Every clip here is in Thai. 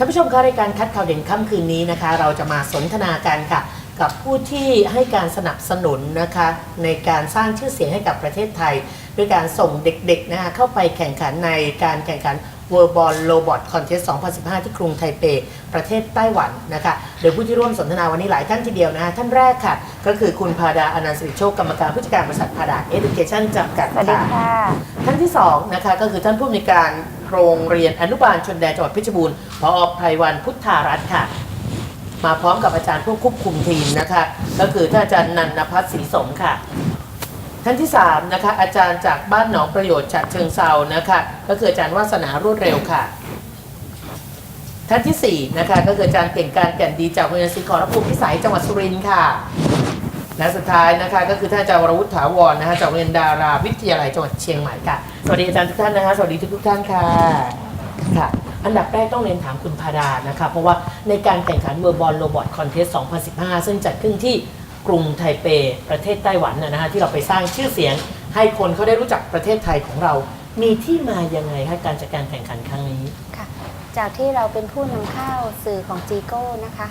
ท่านผู้ชมคะรายการคัดข่าวเด่นค่ำคืนนี้นะคะ เราจะมาสนทนากันค่ะ กับผู้ที่ให้การสนับสนุนนะคะ ในการสร้างชื่อเสียงให้กับประเทศไทย ด้วยการส่งเด็กๆนะคะเข้าไปแข่งขันในการแข่งขัน World Ball Robot Contest 2015 ที่กรุงไทเป ประเทศไต้หวันนะคะ โดยผู้ที่ร่วมสนทนาวันนี้หลายท่านทีเดียวนะคะท่านแรกค่ะ ก็คือคุณพาดาอนันต์สิริโชคกรรมการผู้จัดการบริษัทพาดาเอ u ูเคชั่นจำกัดสวัสดีค่ะค่ะท่านที่2นะคะก็คือท่านผู้อำนวยการ โรงเรียนอนุบาลชนแดนจังหวัดเพชรบูรณ์พอไพรวันพุทธารัตน์ค่ะ มาพร้อมกับอาจารย์ผู้ควบคุมทีมนะคะ ก็คือท่านอาจารย์นันนพัฒน์ศรีสมค่ะ ท่านที่ 3 นะคะ อาจารย์จากบ้านหนองประโยชน์ฉะเชิงเซานะคะ ก็คืออาจารย์วาสนารวดเร็วค่ะ ท่านที่สี่นะคะก็คืออาจารย์เก่งการแก่นดีจากโรงเรียนศรีขอรภูมิพิสัยจังหวัดสุรินทร์ค่ะ และสุดท้ายนะคะก็คือท่านอาจารย์วรวุฒิถาวรนะคะจากโรงเรียนดาราวิทยาลัยจังหวัดเชียงใหม่ค่ะ สวัสดีอาจารย์ทุกท่านนะคะสวัสดีทุกทุกท่านค่ะค่ะ อันดับแรกต้องเรียนถามคุณพาดานะคะ เพราะว่าในการแข่งขันเวอร์บอลโรบอทคอนเทส 2015 ซึ่งจัดขึ้นที่กรุงไทเป ประเทศไต้หวันนะนะคะที่เราไปสร้างชื่อเสียง ให้คนเขาได้รู้จักประเทศไทยของเรา มีที่มายังไงคะการจัดการแข่งขันครั้งนี้ค่ะ จากที่เราเป็นผู้นำเข้าสื่อของจีโก้นะคะ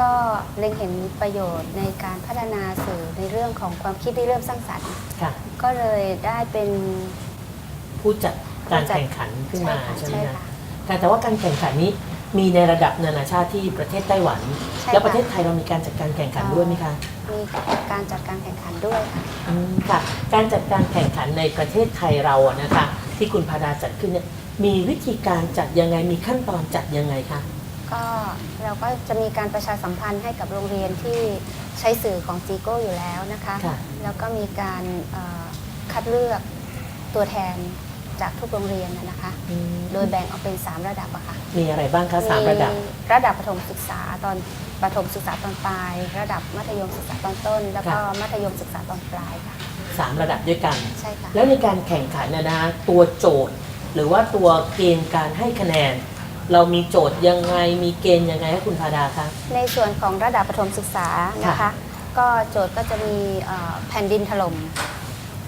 ก็เล็งเห็นประโยชน์ในการพัฒนาสื่อในเรื่องของความคิดที่เริ่มสร้างสรรค์ ค่ะ ก็เลยได้เป็นผู้จัดการแข่งขันขึ้นมาค่ะใช่ไหมใช่คะค่ะค่ะแต่ว่าการแข่งขันนี้มีในระดับนานาชาติที่ประเทศไต้หวัน ใช่แล้วค่ะประเทศไทยเรามีการจัดการแข่งขันด้วยไหมคะมีการจัดการแข่งขันด้วยค่ะ อืมค่ะ การจัดการแข่งขันในประเทศไทยเราอะนะคะ ที่คุณพาดาจัดขึ้นเนี่ยมีวิธีการจัดยังไงมีขั้นตอนจัดยังไงคะ ก็เราก็จะมีการประชาสัมพันธ์ให้กับโรงเรียนที่ใช้สื่อของจีโก้อยู่แล้วนะคะ ค่ะ แล้วก็มีการเอ่อคัดเลือกตัวแทนจากทุกโรงเรียนนะนะคะ อืมโดยแบ่งออกเป็น 3 ระดับอะค่ะมีอะไรบ้างคะสามระดับมีระดับประถมศึกษาตอนประถมศึกษาตอนปลาย ระดับมัธยมศึกษาตอนต้น แล้วก็ค่ะ มัธยมศึกษาตอนปลายค่ะสามระดับด้วยกัน ใช่ค่ะ แล้วในการแข่งขันนะนะตัวโจทย์ หรือว่าตัวเกณฑ์การให้คะแนน เรามีโจทย์ยังไงมีเกณฑ์ยังไงให้คุณพาดาคะ ในส่วนของระดับประถมศึกษานะคะ ค่ะ ก็โจทย์ก็จะมีเอ่อแผ่นดินถล่ม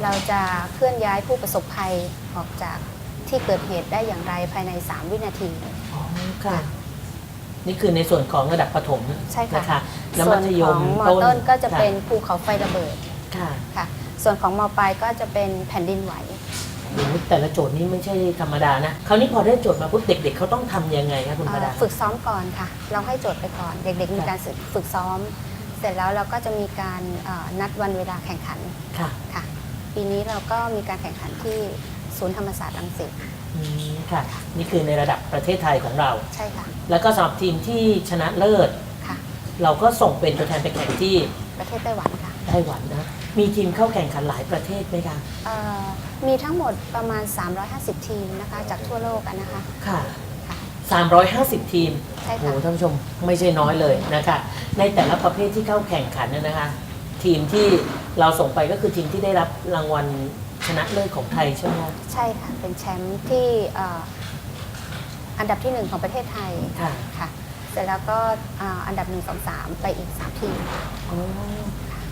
เราจะเคลื่อนย้ายผู้ประสบภัยออกจากที่เกิดเหตุได้อย่างไรภายใน 3 วินาที อ๋อค่ะ นี่คือในส่วนของระดับประถมใช่ค่ะนะคะแล้วส่มัวนธยขอมงมต้นต้นก็จะเป็นค่ภูเขาไฟระเบิดค่ะค่ะ ส่วนของมปลายก็จะเป็นแผ่นดินไหว โอ้โหแต่ละโจทย์นี้ไม่ใช่ธรรมดานะ คราวนี้พอได้โจทย์มาปุ๊บเด็ก ๆ เขาต้องทำยังไงคะคุณพาดา เอ่อฝึกซ้อมก่อนค่ะ เราให้โจทย์ไปก่อน เด็ก ๆ มีการฝึกฝึกซ้อม เสร็จแล้วเราก็จะมีการเอ่อนัดวันเวลาแข่งขันค่ะค่ะ ปีนี้เราก็มีการแข่งขันที่ศูนย์ธรรมศาสตร์รังสิตอืมค่ะ นี่คือในระดับประเทศไทยของเรา ใช่ค่ะแล้วก็สำหรับทีมที่ชนะเลิศ ค่ะ เราก็ส่งเป็นตัวแทนไปแข่งที่ประเทศไต้หวันค่ะ ไต้หวันนะ มีทีมเข้าแข่งขันหลายประเทศไหมคะ เอ่อมีทั้งหมดประมาณ 350 ทีมนะคะจากทั่วโลกอะนะคะค่ะค่ะ 350 ทีม ใช่โอ้ค่ะ โหท่านผู้ชมไม่ใช่น้อยเลยนะคะ ในแต่ละประเภทที่เข้าแข่งขันเนยนะคะ ทีมที่เราส่งไปก็คือทีมที่ได้รับรางวัลชนะเลิศของไทยใช่ไหมคะใช่ค่ะ เป็นแชมป์ที่เอ่ออันดับที่หนึ่งของประเทศไทยค่ะ ค่ะ เสร็จแล้วก็อ่าอันดับหนึ่งสองสามไปอีกสามทีม อ๋อ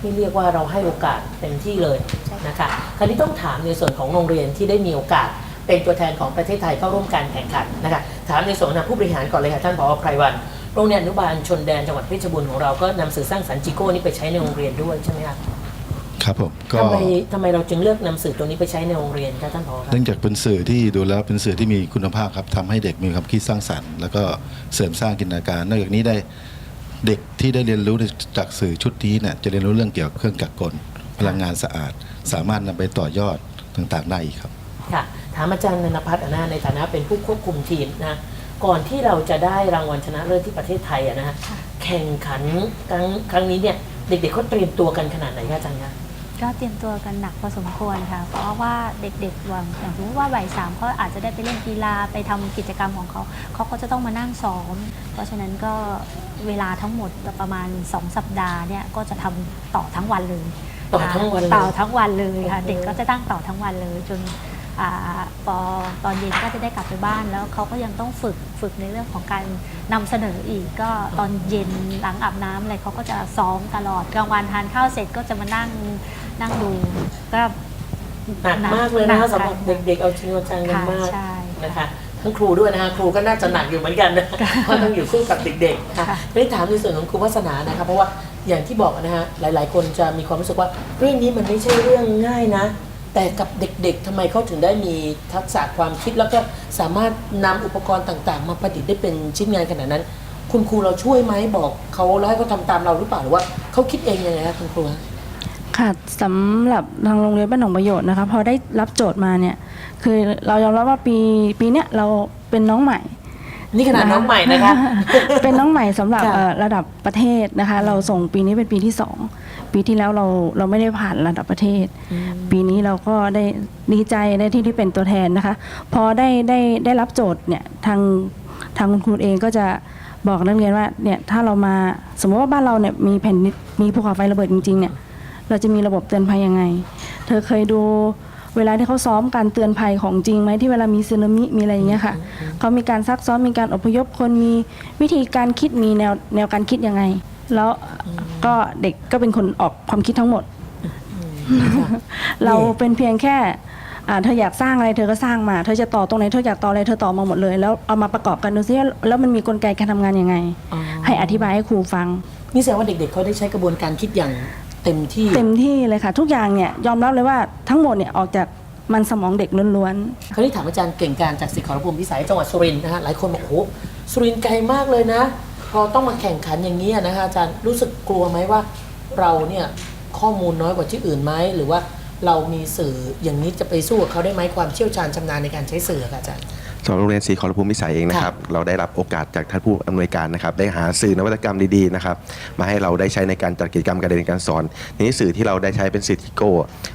นี่เรียกว่าเราให้โอกาสเต็มที่เลยใช่ค่ะนะคะคราวนี้ต้องถามในส่วนของโรงเรียนที่ได้มีโอกาสเป็นตัวแทนของประเทศไทยเข้าร่วมการแข่งขันนะคะถามในส่วนของผู้บริหารก่อนเลยค่ะท่านผอไพรวันโรงเรียนอนุบาลชนแดนจังหวัดเพชรบูรณ์ของเราก็นำสื่อสร้างสรรค์จิโก้นี้ไปใช้ในโรงเรียนด้วยใช่ไหมคะครับผมก็ทำไมทำไมเราจึงเลือกนำสื่อตัวนี้ไปใช้ในโรงเรียนคะท่านผอครับเนื่องจากเป็นสื่อที่ดูแล้วเป็นสื่อที่มีคุณภาพครับทำให้เด็กมีความคิดสร้างสรรค์ แล้วก็เสริมสร้างจินตนาการ นอกจากนี้ได้ เด็กที่ได้เรียนรู้จากสื่อชุดนี้เนี่ยจะเรียนรู้เรื่องเกี่ยวกับเครื่องจักรกลพลังงานสะอาด สามารถนำไปต่อยอดต่างๆได้อีกครับ ค่ะ ถามอาจารย์นันพัฒน์อะนะในฐานะเป็นผู้ควบคุมทีมนะ ก่อนที่เราจะได้รางวัลชนะเลิศที่ประเทศไทยอะนะฮะค่ะแข่งขันครั้งครั้งนี้เนี่ยเด็กๆเขาเตรียมตัวกันขนาดไหนคะอาจารย์คะ ก็เตรียมตัวกันหนักพอสมควรค่ะ เพราะว่าเด็กๆวังอย่างสมมติว่าบ่ายสามเขาอาจจะได้ไปเล่นกีฬาไปทำกิจกรรมของเขา เขาก็จะต้องมานั่งซ้อม เพราะฉะนั้นก็เวลาทั้งหมดประมาณ 2 สัปดาห์เนี่ยก็จะทำต่อทั้งวันเลยต่อทั้งวันเลยต่อทั้งวันเลยค่ะโอ้โหเด็กก็จะตั้งต่อทั้งวันเลยจนอาพอตอนเย็นก็จะได้กลับไปบ้านแล้วเขาก็ยังต้องฝึก ฝึกในเรื่องของการนำเสนออีก ก็ตอนเย็นหลังอาบน้ำอะไรเขาก็จะซ้อมตลอดกลางวันทานข้าวเสร็จก็จะมานั่งนั่งดู ก็หนักมากเลยนะคะหนักสำหรับเด็กๆเอาจริงเอาจังกันค่ะมากใช่ นะคะถทั้งครูด้วยนะคะครูก็น่าจะหนักอยู่เหมือนกันนะเพราะต้องอยู่คู่กับเด็กๆค่ะค่ะไม่ได้ถามในส่วนของครูวัฒนานะคะเพราะว่าอย่างที่บอกนะฮะหลาย ๆ คนจะมีความรู้สึกว่าเรื่องนี้มันไม่ใช่เรื่องง่ายนะ แต่กับเด็กๆทำไมเขาถึงได้มีทักษะความคิดแล้วก็สามารถนำอุปกรณ์ต่างๆ มาประดิษฐ์ได้เป็นชิ้นงานขนาดนั้น คุณครูเราช่วยไหมบอกเขาแล้วให้เขาทำตามเราหรือเปล่าหรือว่าเขาคิดเองยังไงคะคุณครูฮะค่ะสำหรับทางโรงเรียนบ้านหนองประโยชน์นะคะพอได้รับโจทย์มาเนี่ยคือเรายอมรับว่าปีปีเนี้ยเราเป็นน้องใหม่นี่ขนาดน้องใหม่นะคะ เป็นน้องใหม่สำหรับค่ะ เอ่อระดับประเทศนะคะ เราส่งปีนี้เป็นปีที่สอง ปีที่แล้วเราเราไม่ได้ผ่านระดับประเทศ ปีนี้เราก็ได้ดีใจได้ที่ที่เป็นตัวแทนนะคะ พอได้ได้ได้รับโจทย์เนี่ยทางทางคุณครูเองก็จะบอกนักเรียนว่าเนี่ยถ้าเรามาสมมติว่าบ้านเราเนี่ยมีแผ่นดินมีภูเขาไฟระเบิดจริงๆเนี่ยเราจะมีระบบเตือนภัยยังไง เธอเคยดูเวลาที่เขาซ้อมการเตือนภัยของจริงไหมที่เวลามีสึนามิมีอะไรอย่างเงี้ยค่ะเขามีการซักซ้อมมีการอพยพคนมีวิธีการคิดมีแนวแนวการคิดยังไง แล้วก็เด็กก็เป็นคนออกความคิดทั้งหมด เราเป็นเพียงแค่อ่าเธออยากสร้างอะไรเธอก็สร้างมาเธอจะต่อตรงไหนเธออยากต่ออะไรเธอต่อมาหมดเลย แล้วเอามาประกอบกันดูซิแล้วมันมีกลไกการทำงานยังไงอ๋อให้อธิบายให้ครูฟังนี่แสดงว่าเด็กๆเขาได้ใช้กระบวนการคิดอย่างเต็มที่เต็มที่เลยค่ะ ทุกอย่างเนี่ยยอมรับเลยว่าทั้งหมดเนี่ยออกจากมันสมองเด็กล้วนคราวนี้ถามอาจารย์เก่งการจากศิษย์ขอรภูมิพิสัยจังหวัดสุรินทร์นะฮะหลายคนบอกโอ้โหสุรินทร์ไกลมากเลยนะพ อต้องมาแข่งขันอย่างนี้นะคะอาจารย์รู้สึกกลัวไหมว่าเราเนี่ยข้อมูลน้อยกว่าที่อื่นไหมหรือว่าเรามีสื่ออย่างนี้จะไปสู้กับเขาได้ไหมความเชี่ยวชาญชำนาญในการใช้สื่อค่ะอาจารย์ สำหรับโรงเรียนศรีขอรภูมิวิสัยเองนะครับ เราได้รับโอกาสจากท่านผู้อำนวยการนะครับ ได้หาสื่อนวัตกรรมดีๆนะครับ มาให้เราได้ใช้ในการจัดกิจกรรมการเรียนการสอนทีนี้สื่อที่เราได้ใช้เป็นสื่อจิโก้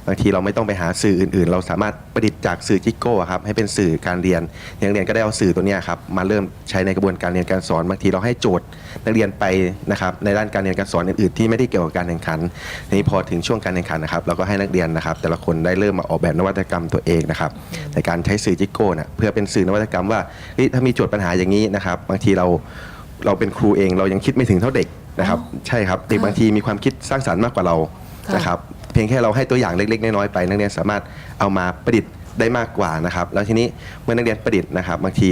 บางทีเราไม่ต้องไปหาสื่ออื่นๆ เราสามารถประดิษฐ์จากสื่อจิโก้ครับให้เป็นสื่อการเรียนนักเรียนก็ได้เอาสื่อตัวเนี้ยครับมาเริ่มใช้ในกระบวนการเรียนการสอนบางทีเราให้โจทย์นักเรียนไปนะครับในด้านการเรียนการสอนอื่นๆ ที่ไม่ได้เกี่ยวกับการแข่งขันทีนี้พอถึงช่วงการแข่งขันนะครับเราก็ให้นักเรียนนะครับ แต่ละคนได้เริ่มมาออกแบบนวัตกรรมตัวเองนะครับในการใช้สื่อจิโก้นะเพื่อเป็นสื่อนวัตกรรมว่าเฮ้ยถ้ามีโจทย์ปัญหาอย่างนี้นะครับ บางทีเราเราเป็นครูเองเรายังคิดไม่ถึงเท่าเด็กนะครับใช่ครับเด็กบางทีมีความคิดสร้างสรรค์มากกว่าเราค่ะนะครับเพียงแค่เราให้ตัวอย่างเล็กๆน้อยๆไป นักเรียนสามารถเอามาประดิษฐ์ได้มากกว่านะครับ แล้วทีนี้เมื่อนักเรียนประดิษฐ์นะครับ บางที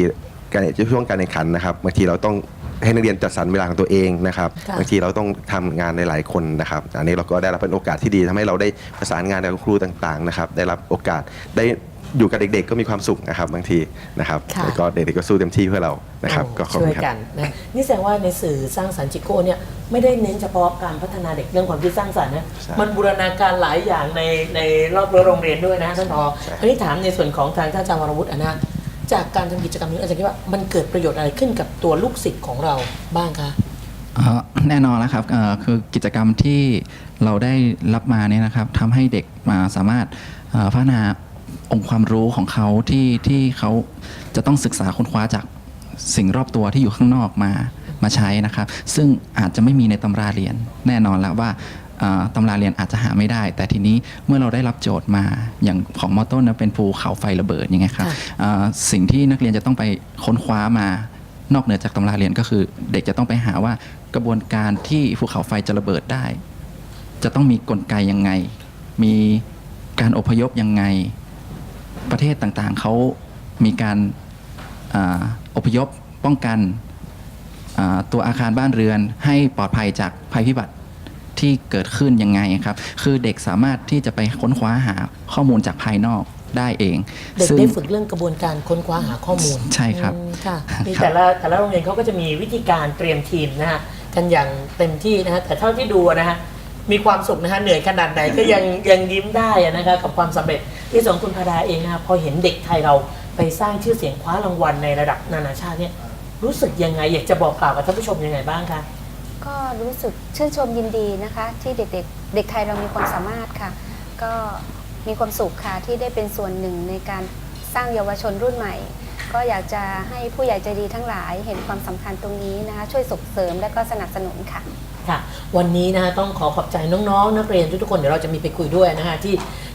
การช่วงการแข่งขันนะครับบางทีเราต้องให้นักเรียนจัดสรรเวลาของตัวเองนะครับค่ะบางทีเราต้องทำงานหลายๆคนนะครับ อันนี้เราก็ได้รับเป็นโอกาสที่ดีทำให้เราได้ประสานงานกับครูต่างๆนะครับ ได้รับโอกาสได้ อยู่กับเด็ก ๆ ก็มีความสุขนะครับบางทีนะครับค่ะ แล้วก็เด็กๆก็สู้เต็มที่เพื่อเรานะครับโอ้ก็ขอบช่คุวยณครับ กันนะนี่แสดงว่าในสื่อสร้างสรรค์จิโก้เนี่ยไม่ได้เน้นเฉพาะการพัฒนาเด็กเรื่องความคิดสร้างสรรค์นะใช่มันบูรณาการหลายอย่างในในรอบรั้วโรงเรียนด้วยนะท่านพอใช่ทีนี้ถามในส่วนของทางท่านอาจารย์วรวุฒิอะนะจากการทำกิจกรรมนี้อาจารย์คิดว่ามันเกิดประโยชน์อะไรขึ้นกับตัวลูกศิษย์ของเราบ้างคะ เอ่อแน่นอนแล้วครับเอ่อคือกิจกรรมที่เราได้รับมาเนี่ยนะครับทำให้เด็กมาสามารถเอ่อพัฒนา องค์ความรู้ของเขาที่ที่เขาจะต้องศึกษาค้นคว้าจากสิ่งรอบตัวที่อยู่ข้างนอกมามาใช้นะครับ ซึ่งอาจจะไม่มีในตำราเรียนแน่นอนแล้วว่าเอ่อตำราเรียนอาจจะหาไม่ได้ แต่ทีนี้เมื่อเราได้รับโจทย์มาอย่างของมอต้นนะเป็นภูเขาไฟระเบิดยังไงครับค่ะเอ่อสิ่งที่นักเรียนจะต้องไปค้นคว้ามานอกเหนือจากตำราเรียนก็คือ เด็กจะต้องไปหาว่ากระบวนการที่ภูเขาไฟจะระเบิดได้ จะต้องมีกลไกยังไง มีการอพยพยังไง ประเทศต่างๆเขามีการอาอพยพป้องกันอ่าตัวอาคารบ้านเรือนให้ปลอดภัยจากภัยพิบัติที่เกิดขึ้นยังไงครับ คือเด็กสามารถที่จะไปค้นคว้าหาข้อมูลจากภายนอกได้เอง เด็กซึ่งได้ฝึกเรื่องกระบวนการค้นคว้าหาข้อมูล ใช่ครับอืมค่ะมีครับแต่ละแต่ละโรงเรียนเขาก็จะมีวิธีการเตรียมทีมนะฮะกันอย่างเต็มที่นะฮะแต่เท่าที่ดูนะฮะ มีความสุขนะฮะเหนื่อยขนาดไหนก็ยังยังยิ้มได้อะนะคะกับความสำเร็จที่สองคุณพาดาเองนะฮะพอเห็นเด็กไทยเราไปสร้างชื่อเสียงคว้ารางวัลในระดับนานาชาติเนี่ยรู้สึกยังไง อยากจะบอกกล่าวกับท่านผู้ชมยังไงบ้างคะก็รู้สึกชื่นชมยินดีนะคะ ที่เด็กๆเด็กไทยเรามีความสามารถค่ะ ก็มีความสุขค่ะที่ได้เป็นส่วนหนึ่งในการสร้างเยาวชนรุ่นใหม่ ก็อยากจะให้ผู้ใหญ่ใจดีทั้งหลายเห็นความสำคัญตรงนี้นะคะช่วยส่งเสริมและก็สนับสนุนค่ะ ค่ะ วันนี้นะฮะต้องขอขอบใจน้องๆ นักเรียนทุกๆคนเดี๋ยวเราจะมีไปคุยด้วยนะฮะที่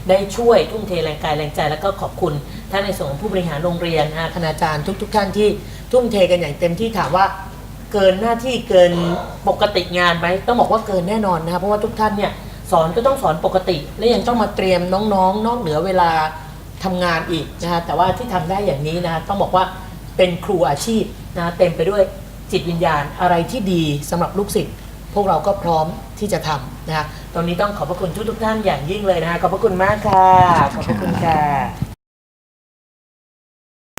ได้ช่วยทุ่มเทแรงกายแรงใจ แล้วก็ขอบคุณท่านในส่วนของผู้บริหารโรงเรียนนะฮะคณาจารย์ทุก ๆ ท่านที่ทุ่มเทกันอย่างเต็มที่ถามว่าเกินหน้าที่เกินปกติงานไหมต้องบอกว่าเกินแน่นอนนะครับเพราะว่าทุกท่านเนี่ยสอนก็ต้องสอนปกติ และยังต้องมาเตรียมน้องๆ นอกเหนือเวลาทำงานอีกนะฮะแต่ว่าที่ทำได้อย่างนี้นะฮะต้องบอกว่าเป็นครูอาชีพนะเต็มไปด้วยจิตวิญญาณอะไรที่ดีสำหรับลูกศิษย์ พวกเราก็พร้อมที่จะทำนะฮะตอนนี้ต้องขอบพระคุณทุกๆท่านอย่างยิ่งเลยนะฮะขอบพระคุณมากค่ะ ขอบพระคุณค่ะ